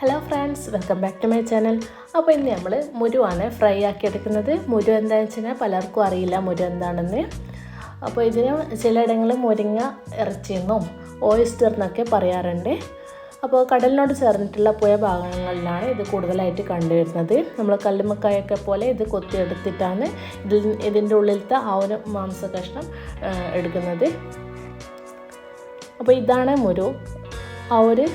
Hello friends welcome back to my channel അപ്പോൾ ഇന്ന് നമ്മൾ മുരുവാണ് ഫ്രൈ ആക്കി എടുക്കുന്നത് മുരു എന്താണെന്ന് വെച്ച് കഴിഞ്ഞാൽ പലർക്കും അറിയില്ല മുരു എന്താണെന്ന്. അപ്പോൾ ഇതിന് ചിലയിടങ്ങളിൽ മുരിങ്ങ ഇറച്ചിയെന്നും ഓയിസ്റ്റർ എന്നൊക്കെ പറയാറുണ്ട്. അപ്പോൾ കടലിനോട് ചേർന്നിട്ടുള്ള പുഴ ഭാഗങ്ങളിലാണ് ഇത് കൂടുതലായിട്ട് കണ്ടുവരുന്നത്. നമ്മൾ കല്ലുമക്കായൊക്കെ പോലെ ഇത് കൊത്തിയെടുത്തിട്ടാണ് ഇതിൽ ഇതിന്റെ ഉള്ളിലത്തെ ആ ഒരു മാംസ കഷ്ണം എടുക്കുന്നത്. അപ്പോൾ ഇതാണ് മുരു. ആ ഒരു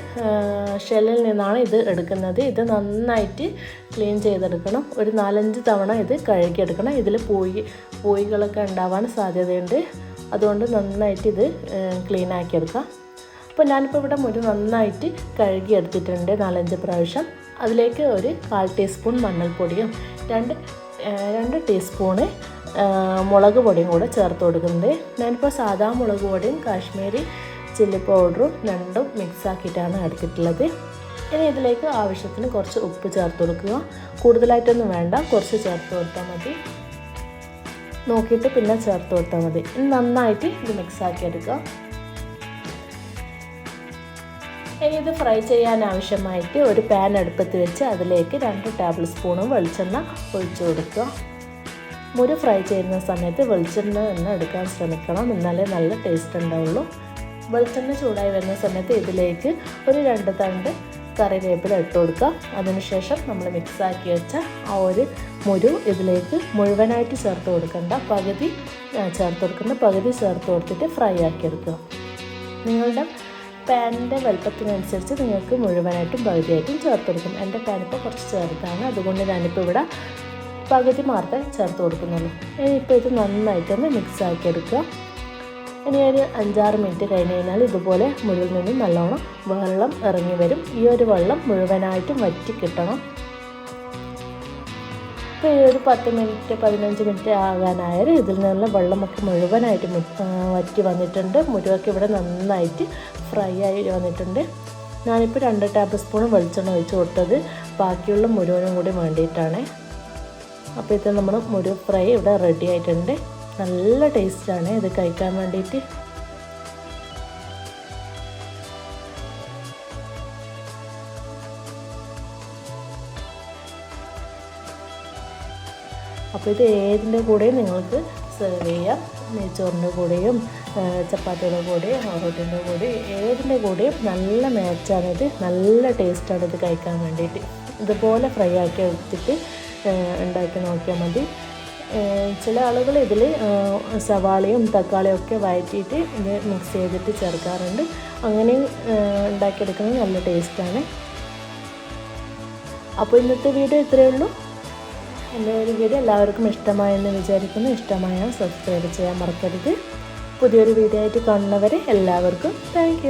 ഷെല്ലിൽ നിന്നാണ് ഇത് എടുക്കുന്നത്. ഇത് നന്നായിട്ട് ക്ലീൻ ചെയ്തെടുക്കണം. ഒരു നാലഞ്ച് തവണ ഇത് കഴുകിയെടുക്കണം. ഇതിൽ പോയി പോയികളൊക്കെ ഉണ്ടാവാൻ സാധ്യതയുണ്ട്. അതുകൊണ്ട് നന്നായിട്ട് ഇത് ക്ലീൻ ആക്കിയെടുക്കാം. അപ്പോൾ ഞാനിപ്പോൾ ഇവിടെ മുരി നന്നായിട്ട് കഴുകിയെടുത്തിട്ടുണ്ട് നാലഞ്ച് പ്രാവശ്യം. അതിലേക്ക് ഒരു കാൽ ടീസ്പൂൺ മഞ്ഞൾപ്പൊടിയും രണ്ട് രണ്ട് ടീസ്പൂണ് മുളക് പൊടിയും കൂടെ ചേർത്ത് കൊടുക്കുന്നുണ്ട്. ഞാനിപ്പോൾ സാധാ മുളക് പൊടിയും കാശ്മീരി ചില്ലി പൗഡറും രണ്ടും മിക്സ് ആക്കിയിട്ടാണ് എടുത്തിട്ടുള്ളത്. ഇനി ഇതിലേക്ക് ആവശ്യത്തിന് കുറച്ച് ഉപ്പ് ചേർത്ത് കൊടുക്കുക. കൂടുതലായിട്ടൊന്നും വേണ്ട കുറച്ച് ചേർത്ത് കൊടുത്താൽ മതി. നോക്കിയിട്ട് പിന്നെ ചേർത്ത് കൊടുത്താൽ മതി. ഇനി നന്നായിട്ട് ഇത് മിക്സ് ആക്കി എടുക്കുക. ഇനി ഇത് ഫ്രൈ ചെയ്യാൻ ആവശ്യമായിട്ട് ഒരു പാൻ അടുപ്പത്ത് വെച്ച് അതിലേക്ക് രണ്ട് ടേബിൾ സ്പൂണും വെളിച്ചെണ്ണ ഒഴിച്ചു കൊടുക്കുക. മുരു ഫ്രൈ ചെയ്യുന്ന സമയത്ത് വെളിച്ചെണ്ണ എണ്ണ എടുക്കാൻ ശ്രമിക്കണം. എന്നാലേ നല്ല ടേസ്റ്റ് ഉണ്ടാവുള്ളൂ. വെളിച്ചെണ്ണ ചൂടായി വരുന്ന സമയത്ത് ഇതിലേക്ക് ഒരു രണ്ട് തണ്ട് കറിവേപ്പില ഇട്ട് കൊടുക്കുക. അതിനുശേഷം നമ്മൾ മിക്സാക്കി വെച്ച ആ ഒരു മുരു ഇതിലേക്ക് മുഴുവനായിട്ട് ചേർത്ത് കൊടുക്കണ്ട. പകുതി ചേർത്ത് കൊടുക്കുന്ന പകുതി ചേർത്ത് കൊടുത്തിട്ട് ഫ്രൈ ആക്കി എടുക്കുക. നിങ്ങളുടെ പാനിന്റെ വലുപ്പത്തിനനുസരിച്ച് നിങ്ങൾക്ക് മുഴുവനായിട്ടും പകുതിയായിട്ടും ചേർത്ത് കൊടുക്കും. എന്റെ പാൻ ഇപ്പോൾ കുറച്ച് ചേർത്താണ് അതുകൊണ്ട് ഞാനിപ്പോൾ ഇവിടെ പകുതി മാത്രമേ ചേർത്ത് കൊടുക്കുന്നുള്ളൂ. ഇനിയിപ്പോൾ ഇത് നന്നായിട്ടൊന്ന് മിക്സ് ആക്കി എടുക്കുക. ഇനി ഒരു അഞ്ചാറ് മിനിറ്റ് കഴിഞ്ഞ് കഴിഞ്ഞാൽ ഇതുപോലെ മുഴുവൻ നിന്നും നല്ലോണം വെള്ളം ഇറങ്ങി വരും. ഈ ഒരു വെള്ളം മുഴുവനായിട്ടും വറ്റി കിട്ടണം. ഇപ്പോൾ ഈ ഒരു പത്ത് മിനിറ്റ് പതിനഞ്ച് മിനിറ്റ് ആകാനായാലും ഇതിൽ നിന്നുള്ള വെള്ളമൊക്കെ മുഴുവനായിട്ട് വറ്റി വന്നിട്ടുണ്ട്. മുരുവൊക്കെ ഇവിടെ നന്നായിട്ട് ഫ്രൈ ആയി വന്നിട്ടുണ്ട്. ഞാനിപ്പോൾ രണ്ട് ടേബിൾ സ്പൂൺ വെളിച്ചെണ്ണ ഒഴിച്ച് കൊടുത്തത്. ബാക്കിയുള്ള മുരുവനും കൂടി വേണ്ടിയിട്ടാണ്. അപ്പോൾ ഇത് നമ്മൾ മുരു ഫ്രൈ ഇവിടെ റെഡി ആയിട്ടുണ്ട്. നല്ല ടേസ്റ്റാണ് ഇത് കഴിക്കാൻ വേണ്ടിയിട്ട്. അപ്പോൾ ഇത് ഏതിന്റെ കൂടെയും നിങ്ങൾക്ക് സെർവ് ചെയ്യാം. നെയ്ച്ചോറിന്റെ കൂടെയും ചപ്പാത്തിയുടെ കൂടെയും ഓറോട്ടിന്റെ കൂടെയും ഏതിന്റെ കൂടെയും നല്ല മാച്ചാണിത് നല്ല ടേസ്റ്റാണ് ഇത് കഴിക്കാൻ വേണ്ടിയിട്ട്. ഇതുപോലെ ഫ്രൈ ആക്കി എടുത്തിട്ട് ഉണ്ടാക്കി നോക്കിയാൽ മതി. ചില ആളുകൾ ഇതിൽ സവാളയും തക്കാളിയും ഒക്കെ വഴറ്റിയിട്ട് ഇത് മിക്സ് ചെയ്തിട്ട് ചേർക്കാറുണ്ട്. അങ്ങനെയും ഉണ്ടാക്കിയെടുക്കുന്നത് നല്ല ടേസ്റ്റാണ്. അപ്പോൾ ഇന്നത്തെ വീഡിയോ ഇത്രയേ ഉള്ളൂ. എന്റെ ഒരു വീഡിയോ എല്ലാവർക്കും ഇഷ്ടമായെന്ന് വിചാരിക്കുന്നു. ഇഷ്ടമായ സബ്സ്ക്രൈബ് ചെയ്യാൻ മറക്കരുത്. പുതിയൊരു വീഡിയോ ആയിട്ട് കാണുന്നവരെ എല്ലാവർക്കും താങ്ക്